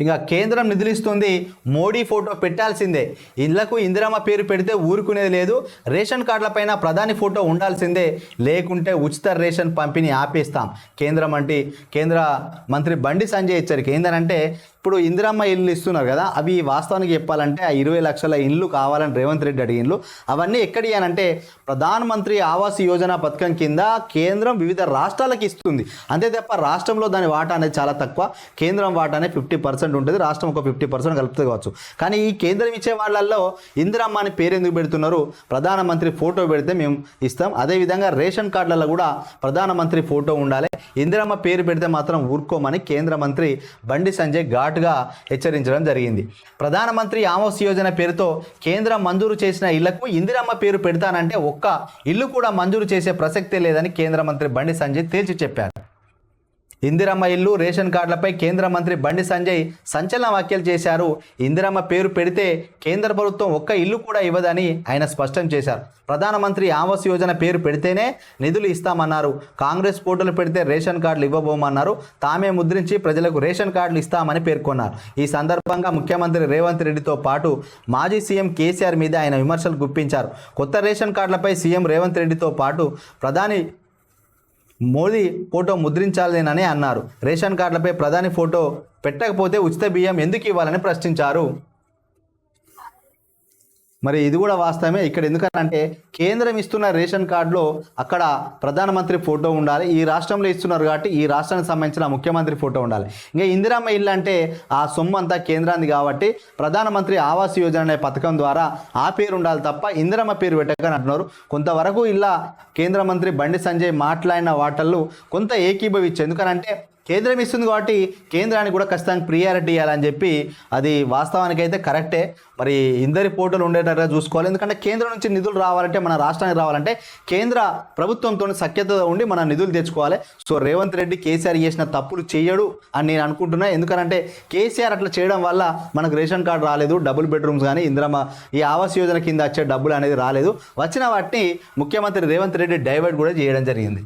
ఇంకా కేంద్రం నిధులు ఇస్తుంది మోడీ ఫోటో పెట్టాల్సిందే. ఇళ్ళకు ఇందిరమ్మ పేరు పెడితే ఊరుకునేది లేదు. రేషన్ కార్డులపైన ప్రధాని ఫోటో ఉండాల్సిందే. లేకుంటే ఉచిత రేషన్ పంపిణీ ఆపేస్తాం. కేంద్రం అంటే కేంద్ర మంత్రి బండి సంజయ్ హెచ్చరిక. ఏంటంటే ఇప్పుడు ఇందిరమ్మ ఇల్లు ఇస్తున్నారు కదా అవి వాస్తవానికి చెప్పాలంటే ఆ ఇరవై లక్షల ఇల్లు కావాలని రేవంత్ రెడ్డి అడిగిన్లు అవన్నీ ఎక్కడి అనంటే ప్రధానమంత్రి ఆవాస్ యోజన పథకం కింద కేంద్రం వివిధ రాష్ట్రాలకు ఇస్తుంది. అంతే తప్ప రాష్ట్రంలో దాని వాటా అనేది చాలా తక్కువ. కేంద్రం వాటా అనేది ఫిఫ్టీ పర్సెంట్ ఉంటుంది రాష్ట్రం ఒక ఫిఫ్టీ పర్సెంట్ కలుపుతుంది కావచ్చు. కానీ ఈ కేంద్రం ఇచ్చే వాళ్ళల్లో ఇందిరమ్మ అని పేరు ఎందుకు పెడుతున్నారు? ప్రధానమంత్రి ఫోటో పెడితే మేము ఇస్తాం. అదేవిధంగా రేషన్ కార్డులలో కూడా ప్రధానమంత్రి ఫోటో ఉండాలి. ఇందిరమ్మ పేరు పెడితే మాత్రం ఊరుకోమని కేంద్ర మంత్రి బండి సంజయ్ ఘాటుగా హెచ్చరించడం జరిగింది. ప్రధానమంత్రి ఆవాస్ యోజన పేరుతో కేంద్రం మంజూరు చేసిన ఇళ్ళకు ఇందిరమ్మ పేరు పెడతానంటే ఒక్క ఇల్లు కూడా మంజూరు చేసే ప్రసక్తే లేదని కేంద్ర మంత్రి బండి సంజయ్ తేల్చి చెప్పారు. ఇందిరమ్మ ఇల్లు రేషన్ కార్డులపై కేంద్ర మంత్రి బండి సంజయ్ సంచలన వ్యాఖ్యలు చేశారు. ఇందిరమ్మ పేరు పెడితే కేంద్ర ప్రభుత్వం ఒక్క ఇల్లు కూడా ఇవ్వదని ఆయన స్పష్టం చేశారు. ప్రధానమంత్రి ఆవాస్ యోజన పేరు పెడితేనే నిధులు ఇస్తామన్నారు. కాంగ్రెస్ పోటీలు పెడితే రేషన్ కార్డులు ఇవ్వబోమన్నారు. తామే ముద్రించి ప్రజలకు రేషన్ కార్డులు ఇస్తామని పేర్కొన్నారు. ఈ సందర్భంగా ముఖ్యమంత్రి రేవంత్ రెడ్డితో పాటు మాజీ సీఎం కేసీఆర్ మీద ఆయన విమర్శలు గుప్పించారు. కొత్త రేషన్ కార్డులపై సీఎం రేవంత్ రెడ్డితో పాటు ప్రధాని మోదీ ఫోటో ముద్రించాలేనని అన్నారు. రేషన్ కార్డులపై ప్రధాని ఫోటో పెట్టకపోతే ఉచిత బియ్యం ఎందుకు ఇవ్వాలని ప్రశ్నించారు. మరి ఇది కూడా వాస్తవమే. ఇక్కడ ఎందుకంటే కేంద్రం ఇస్తున్న రేషన్ కార్డులో అక్కడ ప్రధానమంత్రి ఫోటో ఉండాలి. ఈ రాష్ట్రంలో ఇస్తున్నారు కాబట్టి ఈ రాష్ట్రానికి సంబంధించిన ముఖ్యమంత్రి ఫోటో ఉండాలి. ఇంకా ఇందిరమ్మ ఇల్లు అంటే ఆ సొమ్ము అంతా కేంద్రానికి కాబట్టి ప్రధానమంత్రి ఆవాస్ యోజన అనే పథకం ద్వారా ఆ పేరు ఉండాలి తప్ప ఇందిరమ్మ పేరు పెట్టకని అంటున్నారు. కొంతవరకు ఇలా కేంద్ర మంత్రి బండి సంజయ్ మాట్లాడిన వాటల్లో కొంత ఏకీభవించు ఎందుకనంటే కేంద్రం ఇస్తుంది కాబట్టి కేంద్రానికి కూడా ఖచ్చితంగా ప్రియారిటీ ఇవ్వాలని చెప్పి అది వాస్తవానికి అయితే కరెక్టే. మరి ఇందరి పోటీలు ఉండేటట్టుగా చూసుకోవాలి. ఎందుకంటే కేంద్రం నుంచి నిధులు రావాలంటే మన రాష్ట్రానికి రావాలంటే కేంద్ర ప్రభుత్వంతో సఖ్యత ఉండి మన నిధులు తెచ్చుకోవాలి. సో రేవంత్ రెడ్డి కేసీఆర్ చేసిన తప్పులు చేయడు అని నేను అనుకుంటున్నా. ఎందుకంటే కేసీఆర్ అట్లా చేయడం వల్ల మనకు రేషన్ కార్డు రాలేదు డబుల్ బెడ్రూమ్స్ కానీ ఇందిరమ్మ ఈ ఆవాస్ యోజన కింద వచ్చే డబ్బులు అనేది రాలేదు. వచ్చిన వాటిని ముఖ్యమంత్రి రేవంత్ రెడ్డి డైవర్ట్ కూడా చేయడం జరిగింది.